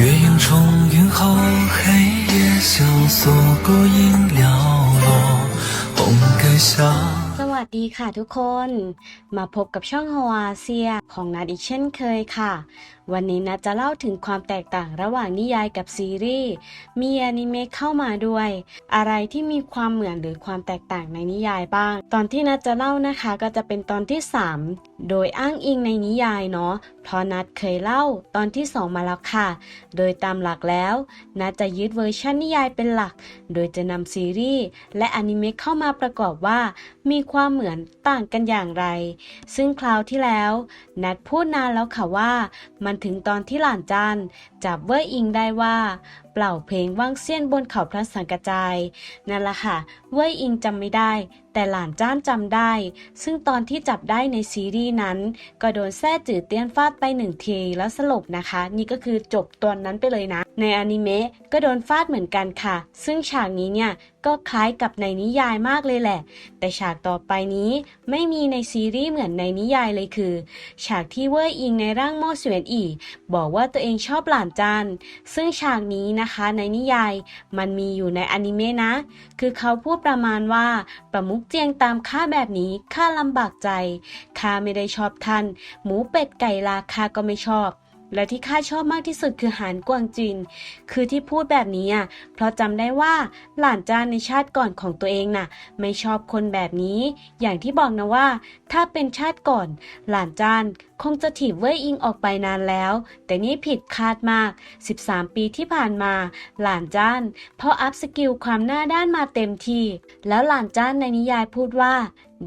月影重云后，黑夜萧索，孤影寥落，红盖下。 สวัสดีค่ะทุกคน มาพบกับช่องฮวาเซียของนัดอีกเช่นเคยค่ะ วันนี้นัดจะเล่าถึงความแตกต่างระหว่างนิยายกับซีรีส์ มีอนิเมะเข้ามาด้วย อะไรที่มีความเหมือนหรือความแตกต่างในนิยายบ้าง ตอนที่นัดจะเล่านะคะก็จะเป็นตอนที่ 3 โดยอ้างอิงในนิยายเนาะ เพราะนัดเคยเล่าตอนที่ 2 มาแล้วค่ะ โดยตามหลักแล้ว นัดจะยึดเวอร์ชันนิยายเป็นหลัก โดยจะนำซีรีส์และอนิเมะเข้ามาประกอบว่า มีความเหมือนต่างกันอย่างไร ซึ่งคราวที่แล้ว นัดพูดนานแล้วค่ะว่ามันถึงตอนที่หลานจานจับเว่ยอิงได้ว่า เปล่าเพลงว่างเสี้ยนบนเขาพระสังกจาย นั่นละค่ะ เว่ยอิงจำไม่ได้ แต่หลานจ้านจำได้ ซึ่งตอนที่จับได้ในซีรีส์นั้น ก็โดนแซ่จืดเตี้ยนฟาดไปหนึ่งทีแล้วสลบนะคะ นี่ก็คือจบตอนนั้นไปเลยนะ ในอนิเมะก็โดนฟาดเหมือนกันค่ะ ซึ่งฉากนี้เนี่ยก็คล้ายกับในนิยายมากเลยแหละ แต่ฉากต่อไปนี้ไม่มีในซีรีส์เหมือนในนิยายเลยคือ ฉากที่เว่ยอิงในร่างโมเสวียนอีบอกว่าตัวเองชอบหลานจาน ซึ่งฉากนี้นะคะ ในนิยาย มันมีอยู่ในอนิเมะนะ คือเขาพูดประมาณว่า ประมุกเจียงตามข้าแบบนี้ข้าลำบากใจข้าไม่ได้ชอบท่าน หมูเป็ดไก่ลาข้าก็ไม่ชอบ และที่ข้าชอบมากที่สุดคือหานกวางจิน คือที่พูดแบบนี้อะ เพราะจำได้ว่าหลานจานในชาติก่อนของตัวเองน่ะ ไม่ชอบคนแบบนี้ อย่างที่บอกนะว่า ถ้าเป็นชาติก่อน หลานจานคงจะถีบเว่ยอิงออกไปนานแล้ว แต่นี่ผิดคาดมาก 13 ปีที่ผ่านมา หลานจ้านพราะอัพสกิลความหน้าด้านมาเต็มที่ แล้วหลานจ้านในนิยายพูดว่า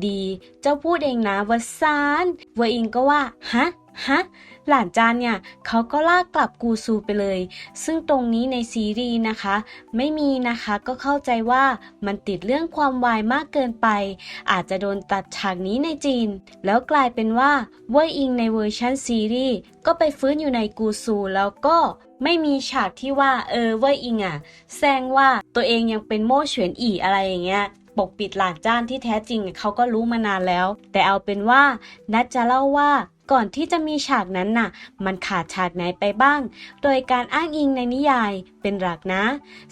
ดี เจ้าพูดเองนะว่าซานเว่ยอิงก็ว่า ฮะ ฮะ หลานจานเนี่ยเขาก็ลากกลับกูซูไปเลย ซึ่งตรงนี้ในซีรีส์นะคะ ไม่มีนะคะก็เข้าใจว่ามันติดเรื่องความวายมากเกินไป อาจจะโดนตัดฉากนี้ในจีน แล้วกลายเป็นว่าเว่ยอิงในเวอร์ชันซีรีส์ก็ไปฟื้นอยู่ในกูซูแล้วก็ไม่มีฉากที่ว่าเออเว่ยอิงอะแซงว่าตัวเองยังเป็นโม่เฉวียนอีอะไรอย่างเงี้ยปกปิดหลานจ้านที่แท้จริงเขาก็รู้มานานแล้ว แต่เอาเป็นว่านัดจะเล่าว่า ก่อนที่จะมีฉากนั้นน่ะ มันขาดฉากไหนไปบ้าง โดยการอ้างอิงในนิยายเป็นหลักนะ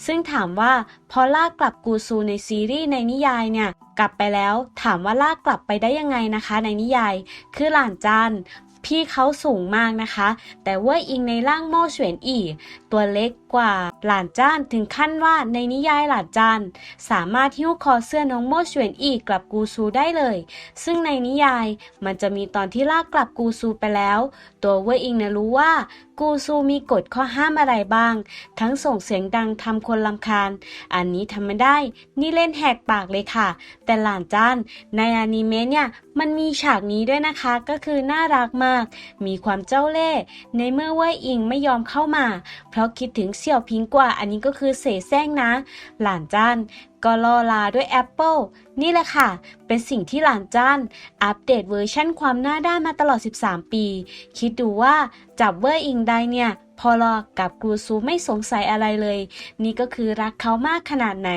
ซึ่งถามว่าพอลากกลับกูซูในซีรีส์ในนิยายเนี่ย กลับไปแล้วถามว่าลากกลับไปได้ยังไงนะคะ ในนิยาย คือหลานจาน พี่เขาสูงมากนะคะ แต่ว่าอิงในร่างโม่เฉวียนอีตัวเล็กกว่าหลานจ้านถึงขั้นว่าในนิยายหลานจ้านสามารถหิ้วคอเสื้อน้องโม่เฉวียนอีกลับกูซูได้เลย ซึ่งในนิยายมันจะมีตอนที่ลากกลับกูซูไปแล้ว ตัวเว่ยอิงนะรู้ว่า กูซูมีกฎข้อห้ามอะไรบ้าง ทั้งส่งเสียงดังทำคนลำคาญ อันนี้ทำไม่ได้ นี่เล่นแหกปากเลยค่ะ แต่หลานจ้านในอนิเมะเนี่ยมันมีฉากนี้ด้วยนะคะ ก็คือน่ารักมาก มีความเจ้าเล่ห์ในเมื่อเว่ยอิงไม่ยอมเข้ามา เพราะคิดถึงเสี่ยวพิงกว่า อันนี้ก็คือเสแสร้งนะ หลานจ้าน ก็ล่อลาด้วยแอปเปิลนี่แหละค่ะ เป็นสิ่งที่หลานจ้านอัปเดตเวอร์ชั่นความหน้าด้านมาตลอด 13 ปี คิดดูว่าจับเวอร์อิงได้เนี่ย พอรอกับกูซูไม่สงสัยอะไรเลย นี่ก็คือรักเขามากขนาดไหน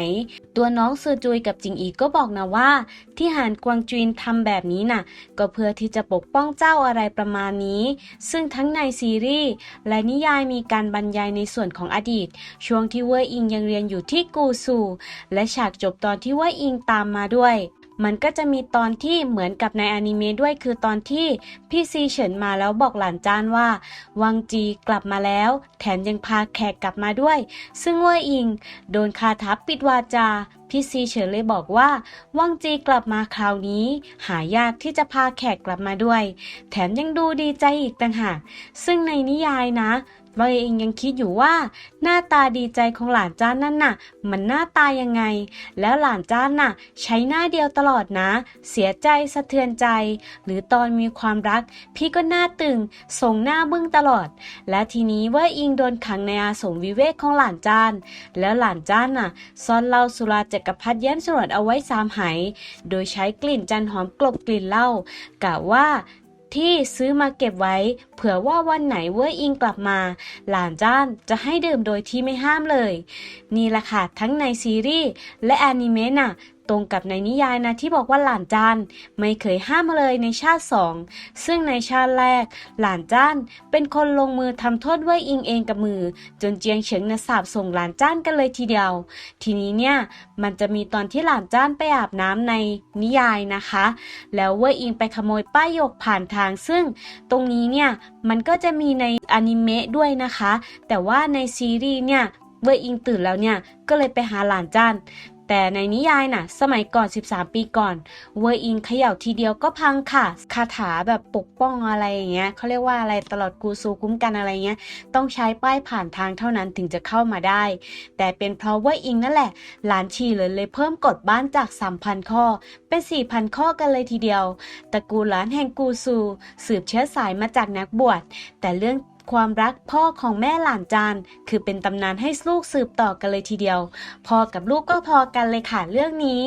ตัวน้องเซือจุยกับจิงอีก็บอกนะว่า ที่หานกวางจุนทำแบบนี้น่ะ ก็เพื่อที่จะปกป้องเจ้าอะไรประมาณนี้ ซึ่งทั้งในซีรีส์และนิยายมีการบรรยายในส่วนของอดีต ช่วงที่เว่ยอิงยังเรียนอยู่ที่กูซู และฉากจบตอนที่เว่ยอิงตามมาด้วย มันก็จะมีตอนที่เหมือนกับในอนิเมะด้วยคือตอนที่พี่ซีเฉินมาแล้วบอกหลานจานว่า วังจีกลับมาแล้ว แถมยังพาแขกกลับมาด้วย ซึ่งว่ยอิง โดนคาทับปิดวาจาพี่ซีเฉินเลยบอกว่าวังจีกลับมาคราวนี้ หายากที่จะพาแขกกลับมาด้วย แถมยังดูดีใจอีกต่างหาก ซึ่งในนิยายนะ ว่ยเองยังคิดอยู่ว่า หน้าตาดีใจของหลานจ้านนั่นน่ะ มันหน้าตายังไง แล้วหลานจ้านน่ะ ใช้หน้าเดียวตลอดนะ เสียใจสะเทือนใจ หรือตอนมีความรัก พี่ก็หน้าตึงส่งหน้าบึ้งตลอด และทีนี้ว่าอิงโดนขังในอาสมวิเวกของหลานจ้าน แล้วหลานจ้านน่ะซ่อนเหล้าสุราจักรพรรดิแย้มสรวดเอาไว้สามไหโดยใช้กลิ่นจันหอมกลบกลิ่นเหล้ากะว่า ที่ซื้อมาเก็บไว้ เผื่อว่าวันไหนเว่ยอิงกลับมา หลานจ้านจะให้ดื่มโดยที่ไม่ห้ามเลย นี่แหละค่ะทั้งในซีรีส์และแอนิเมะน่ะ ตรงกับในนิยายนะที่บอกว่าหลานจ้านไม่เคยห้ามมาเลยในชาติสองซึ่งในชาติแรก หลานจ้านเป็นคนลงมือทำโทษเว่ยอิงเองกับมือ จนเจียงเฉิงนะสาบส่งหลานจ้านกันเลยทีเดียว ทีนี้เนี่ยมันจะมีตอนที่หลานจ้านไปอาบน้ำในนิยายนะคะ แล้วเว่ยอิงไปขโมยป้ายหยกผ่านทาง ซึ่งตรงนี้เนี่ยมันก็จะมีในอนิเมะด้วยนะคะ แต่ว่าในซีรีส์เนี่ยเว่ยอิงตื่นแล้วเนี่ยก็เลยไปหาหลานจ้าน แต่ในนิยายน่ะ สมัยก่อน 13 ปีก่อน เวอร์อิงเขย่าทีเดียวก็พังค่ะ คาถาแบบปกป้องอะไรอย่างเงี้ยเขาเรียกว่าอะไรตลอดกูซูคุ้มกันอะไรเงี้ย ต้องใช้ป้ายผ่านทางเท่านั้นถึงจะเข้ามาได้ แต่เป็นเพราะเวอร์อิงนั่นแหละ หลานชีเลยเลยเพิ่มกฎบ้านจาก 3,000 ข้อ เป็น 4,000 ข้อกันเลยทีเดียว ตระกูลหลานแห่งกูซู สืบเชื้อสายมาจากนักบวช แต่เรื่อง ความรักพ่อของแม่หลานจานคือเป็นตำนานให้ลูกสืบต่อกันเลยทีเดียว พ่อกับลูกก็พอกันเลยค่ะเรื่องนี้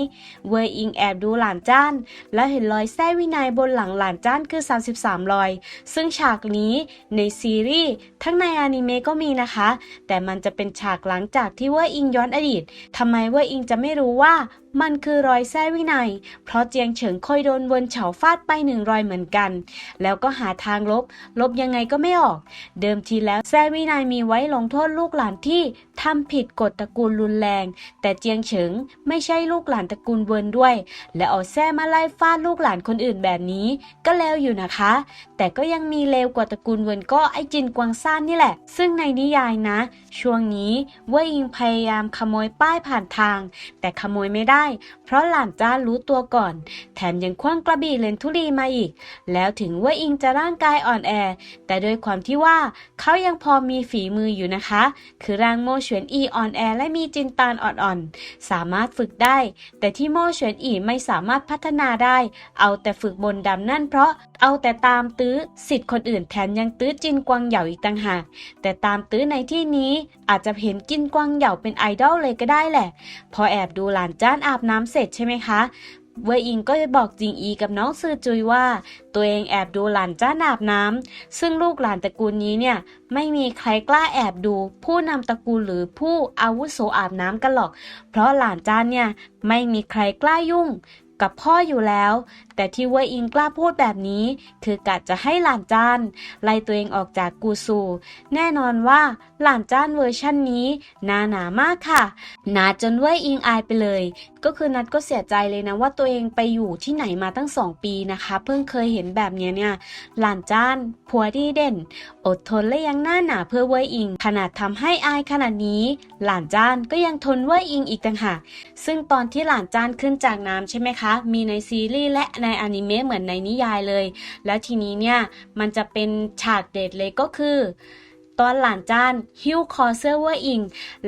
เวอร์อิงแอบดูหลานจ้าน แล้วเห็นรอยแส้วินัยบนหลังหลานจ้านคือ 33 รอย ซึ่งฉากนี้ในซีรีส์ทั้งในอนิเมะก็มีนะคะ แต่มันจะเป็นฉากหลังจากที่เวอร์อิงย้อนอดีตทำไมเวอร์อิงจะไม่รู้ว่า มันคือรอยแส้วินัย เพราะเจียงเฉิงเคยโดนวนเฉาฟาดไปหนึ่งรอยเหมือนกัน แล้วก็หาทางลบ ลบยังไงก็ไม่ออก เดิมทีแล้วแซ่วินัยมีไว้ลงโทษลูกหลานที่ทำผิดกฎตระกูลรุนแรง แต่เจียงเฉิงไม่ใช่ลูกหลานตระกูลเวินด้วย และเอาแซ่มาไล่ฟาดลูกหลานคนอื่นแบบนี้ ก็เลวอยู่นะคะ แต่ก็ยังมีเลวกว่าตระกูลเวินก็ไอจินกวางซ่านนี่แหละ ซึ่งในนิยายนะ ช่วงนี้เว่ยอิงพยายามขโมยป้ายผ่านทาง แต่ขโมยไม่ได้เพราะหลานจ้ารู้ตัวก่อน แถมยังคว้างกระบี่เลนทุรีมาอีก แล้วถึงว่าอิงจะร่างกายอ่อนแอ แต่โดยความที่ว่าเขายังพอมีฝีมืออยู่นะคะ คือร่างโมเฉวนอีอ่อนแอและมีจินตานอ่อนๆ สามารถฝึกได้ แต่ที่โมเฉวนอีไม่สามารถพัฒนาได้ เอาแต่ฝึกบนดำนั่นเพราะเอาแต่ตามตื้อสิทธิ์คนอื่นแถมยังตื้อจินกวางเหยาอีกต่างหากแต่ตามตื้อในที่นี้อาจจะเห็นกินกวางเหยาเป็นไอดอลเลยก็ได้แหละ พอแอบดูหลานจ้านอาบน้ำเสร็จใช่ไหมคะเวออิงก็จะบอกจิงอีกับน้องซือจุยว่า ตัวเองแอบดูหลานจ้านอาบน้ำซึ่งลูกหลานตระกูลนี้เนี่ยไม่มีใครกล้าแอบดู ผู้นำตระกูลหรือผู้อาวุโสอาบน้ำกันหรอก เพราะหลานจ้านเนี่ยไม่มีใครกล้ายุ่งกับพ่ออยู่แล้ว แต่ที่เวออิงกล้าพูดแบบนี้ คือกะจะให้หลานจ้านไล่ตัวเองออกจากกูซู แน่นอนว่า หลานจ้านเวอร์ชั่นนี้หนาหนามากค่ะหนาจนเว่ยอิงอายไปเลย ก็คือนัดก็เสียใจเลยนะว่าตัวเองไปอยู่ที่ไหนมาตั้งสองปีนะคะ เพิ่งเคยเห็นแบบเนี้ยเนี่ยหลานจ้านผัวที่เด่น อดทนและยังหน้าหนาเพื่อเว่ยอิง ขนาดทำให้อายขนาดนี้ หลานจ้านก็ยังทนเว่ยอิงอีกต่างหากซึ่งตอนที่หลานจ้านขึ้นจากน้ำใช่ไหมคะ มีในซีรีส์และในอนิเมะเหมือนในนิยายเลย แล้วทีนี้เนี่ยมันจะเป็นฉากเด็ดเลยก็คือ ตอนหลานจ้านหิ้วคอเสื้อเวออิง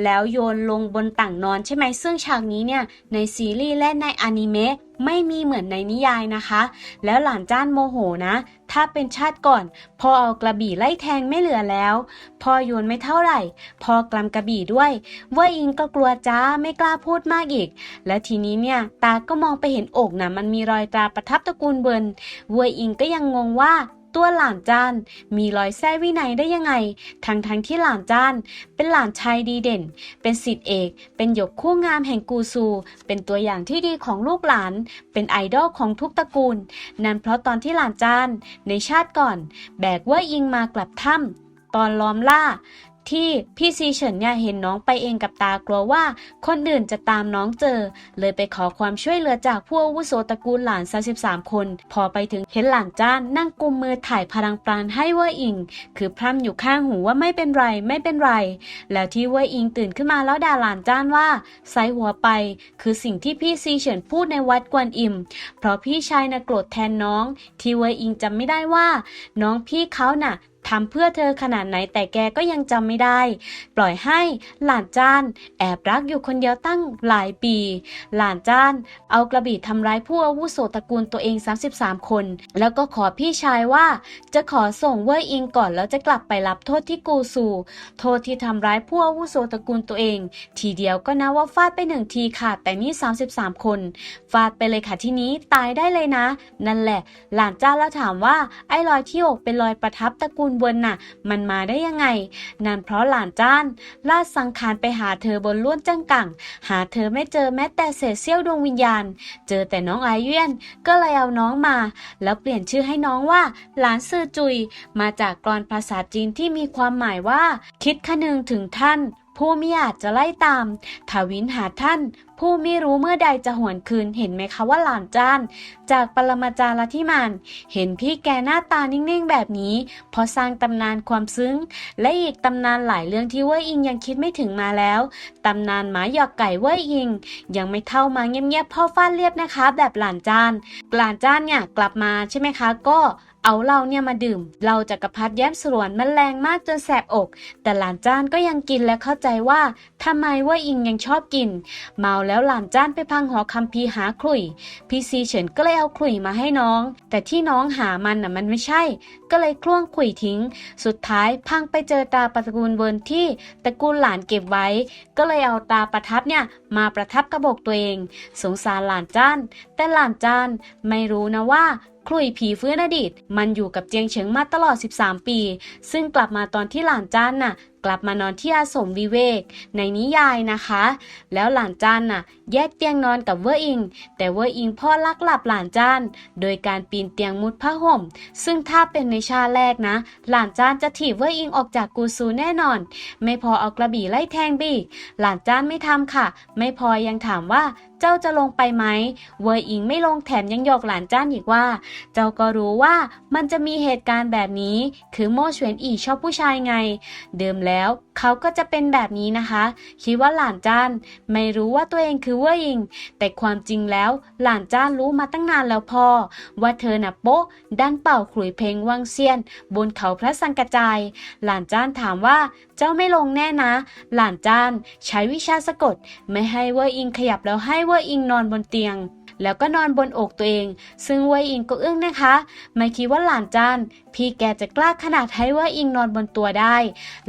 แล้วโยนลงบนต่างนอนใช่ไหมซึ่งฉากนี้เนี่ยในซีรีส์และในอนิเมะไม่มีเหมือนในนิยายนะคะ แล้วหลานจ้านโมโหนะ ถ้าเป็นชาติก่อน พอเอากระบี่ไล่แทงไม่เหลือแล้ว พอโยนไม่เท่าไหร่ พอกำกระบี่ด้วยเวอร์อิงก็กลัวจ้าไม่กล้าพูดมากอีก และทีนี้เนี่ย ตาก็มองไปเห็นอกนะมันมีรอยตราประทับตระกูลเบิร์นเวออิงก็ยังงงว่า ตัวหลานจ้าน มีรอยแส้วินัยได้ยังไง ทั้งทั้งที่หลานจ้าน เป็นหลานชายดีเด่น เป็นสิทธิเอก เป็นหยกคู่งามแห่งกูซู เป็นตัวอย่างที่ดีของลูกหลาน เป็นไอดอลของทุกตระกูล นั่นเพราะตอนที่หลานจ้าน ในชาติก่อน แบกว่ายิงมากลับถ้ำตอนล้อมล่า ที่พี่ซีเฉินเนี่ยเห็นน้องไปเองกับตากลัวว่า คนอื่นจะตามน้องเจอ เลยไปขอความช่วยเหลือจากผู้อาวุโสตระกูลหลาน33คน พอไปถึงเห็นหลานจ้านนั่งกุมมือถ่ายพลังปราณให้ว่าอิง คือพร่ำอยู่ข้างหูว่าไม่เป็นไรไม่เป็นไร แล้วที่ว่าอิงตื่นขึ้นมาแล้วด่าหลานจ้านว่าไซหัวไป คือสิ่งที่พี่ซีเฉินพูดในวัดกวนอิม เพราะพี่ชายน่ะโกรธแทนน้อง ที่ว่าอิงจำไม่ได้ว่า น้องพี่เขาน่ะ ทำเพื่อเธอขนาดไหนแต่แกก็ยังจำไม่ได้ ปล่อยให้หลานจ้าน แอบรักอยู่คนเดียวตั้งหลายปี หลานจ้าน เอากระบี่ทำร้ายผู้อาวุโสตระกูลตัวเอง 33 คน แล้วก็ขอพี่ชายว่า จะขอส่งเว่ยอิงก่อนแล้วจะกลับไปรับโทษที่กูซู โทษที่ทำร้ายผู้อาวุโสตระกูลตัวเอง ทีเดียวก็นะว่าฟาดไปหนึ่งทีค่ะแต่นี่ 33 คนฟาดไปเลยค่ะที่นี้ตายได้เลยนะ นั่นแหละ หลานจ้านแล้วถามว่าไอ้รอยที่อกเป็นรอยประทับตระกูลเวินน่ะ มันมาได้ยังไง นั่นเพราะหลานจ้านลาดสังขารไปหาเธอบนล้วนจังกังหาเธอไม่เจอแม้แต่เศษเสี้ยวดวงวิญญาณ เจอแต่น้องไอเยี่ยน ก็เลยเอาน้องมา แล้วเปลี่ยนชื่อให้น้องว่า หลานซื่อจุย มาจากกรอนภาษาจีนที่มีความหมายว่า คิดคนึงถึงท่าน ผู้มิอาจจะไล่ตามถาวินหาท่าน ผู้ไม่รู้เมื่อใดจะหวนคืนเห็นไหมคะว่าหลานจาน จากปรมาจารย์ที่มัน เห็นพี่แกหน้าตานิ่งๆแบบนี้เพอสร้างตำนานความซึ้ง และอีกตำนานหลายเรื่องที่เว่ยอิงยังคิดไม่ถึงมาแล้ว ตำนานหมาหยอกไก่เว่ยอิง ยังไม่เท่ามาเงียบๆพ่อฟ้าเรียบนะคะ แบบหลานจานหลานจานเนี่ยกลับมาใช่ไหมคะ ก็ เอาเราเนี่ยมาดื่ม เราจักรพรรดิแย้มสรวนมันแรงมากจนแสบอก แต่หลานจ้านก็ยังกินและเข้าใจว่าทำไมว่าอิงยังชอบกิน เมาแล้วหลานจ้านไปพังหอคำพีหาขลุ่ยพี่ซีเฉินก็เลยเอาขลุ่ยมาให้น้อง แต่ที่น้องหามันน่ะมันไม่ใช่ ก็เลยคล่วงขลุ่ยทิ้ง สุดท้ายพังไปเจอตาประตระกูลเวิร์นที่ตระกูลหลานเก็บไว้ ก็เลยเอาตาประทับเนี่ยมาประทับกระบอกตัวเอง สงสารหลานจ้าน แต่หลานจ้านไม่รู้นะว่า คลุยผีฟื้นอดีต มันอยู่กับเจียงเฉิงมาตลอด 13 ปี ซึ่งกลับมาตอนที่หลานจ้านน่ะ กลับมานอนที่อาสมวิเวก ในนิยายนะคะ แล้วหลานจ้านน่ะ แยกเตียงนอนกับเวอร์อิง แต่เวอร์อิงพ่อลักหลับหลานจ้านโดยการปีนเตียงมุดผ้าห่ม ซึ่งถ้าเป็นในชาแรกนะ หลานจ้านจะถีบเวอร์อิงออกจากกูซูแน่นอน ไม่พอเอากระบี่ไล่แทงบีกหลานจ้านไม่ทำค่ะ ไม่พอยังถามว่าเจ้าจะลงไปไหม เวอร์อิงไม่ลงแถมยังหยอกหลานจ้านอีกว่า เจ้าก็รู้ว่ามันจะมีเหตุการณ์แบบนี้ คือโม่เฉวนอีชอบผู้ชายไง เดิมแล้วเขาก็จะเป็นแบบนี้นะคะ คิดว่าหลานจ้าน ไม่รู้ว่าตัวเองคือเว่ยอิง แต่ความจริงแล้วหลานจ้านรู้มาตั้งนานแล้วพอว่าเธอน่ะโป๊ะด้านเป่าขลุ่ยเพลงวังเซียน บนเขาพระสังกจาย หลานจ้านถามว่า เจ้าไม่ลงแน่นะ หลานจ้าน ใช้วิชาสะกด ไม่ให้เว่ยอิงขยับแล้วให้เว่ยอิงนอนบนเตียง แล้วก็นอนบนอกตัวเอง ซึ่งเวยอิงก็อึ้งนะคะ ไม่คิดว่าหลานจานพี่แกจะกล้าขนาดให้เวยอิงนอนบนตัวได้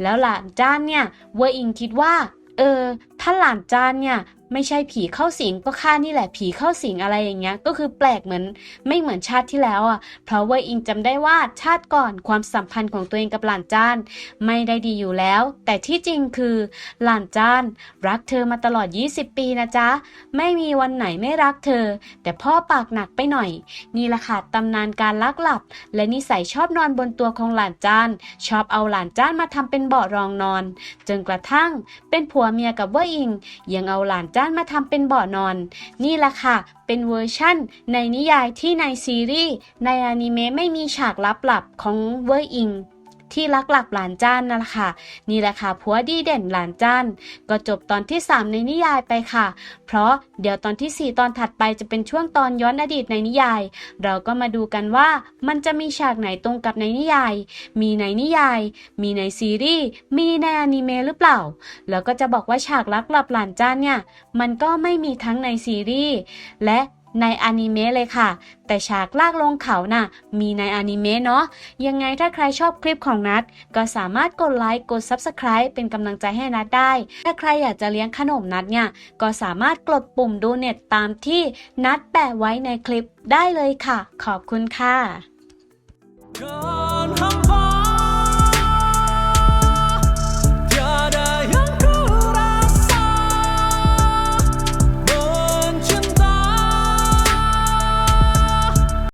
แล้วหลานจานเนี่ยเวยอิงคิดว่า เออ ถ้าหลานจานเนี่ยไม่ใช่ผีเข้าสิงก็ข้านี่แหละผีเข้าสิงอะไรอย่างเงี้ย ก็คือแปลกเหมือนไม่เหมือนชาติที่แล้วอะ เพราะเว่ยอิงจำได้ว่าชาติก่อนความสัมพันธ์ของตัวเองกับหลานจานไม่ได้ดีอยู่แล้ว แต่ที่จริงคือหลานจานรักเธอมาตลอด 20 ปีนะจ๊ะ ไม่มีวันไหนไม่รักเธอ แต่พ่อปากหนักไปหน่อย นี่แหละค่ะตำนานการลักหลับ และนิสัยชอบนอนบนตัวของหลานจานชอบเอาหลานจานมาทำเป็นเบาะรองนอน จนกระทั่งเป็นผัวเมียกับเว่าอิง ยังเอาหลานจ้านมาทำเป็นเบาะนอน นี่แหละค่ะ เป็นเวอร์ชั่น ในนิยายที่ในซีรีส์ในอนิเมะไม่มีฉากลับหลับของเวอร์อิง ที่รักหลับหลานจ้านนั่นแหละค่ะ นี่แหละค่ะผัวดีเด่นหลานจ้าน ก็จบตอนที่ 3 ในนิยายไปค่ะ เพราะเดี๋ยวตอนที่ 4 ตอนถัดไปจะเป็นช่วงตอนย้อนอดีตในนิยาย เราก็มาดูกันว่ามันจะมีฉากไหนตรงกับในนิยาย มีในนิยาย มีในซีรีส์มีในอนิเมะหรือเปล่า แล้วก็จะบอกว่าฉากรักหลับหลานจ้านเนี่ยมันก็ไม่มีทั้งในซีรีส์และ ในอนิเมะเลยค่ะ แต่ฉากลากลงเขาน่ะ มีในอนิเมะเนาะ ยังไงถ้าใครชอบคลิปของนัด ก็สามารถกดไลค์ กด Subscribe เป็นกำลังใจให้นัดได้ ถ้าใครอยากจะเลี้ยงขนมนัดเนี่ย ก็สามารถกดปุ่มดูเน็ตตามที่นัดแปะไว้ในคลิปได้เลยค่ะ ขอบคุณค่ะ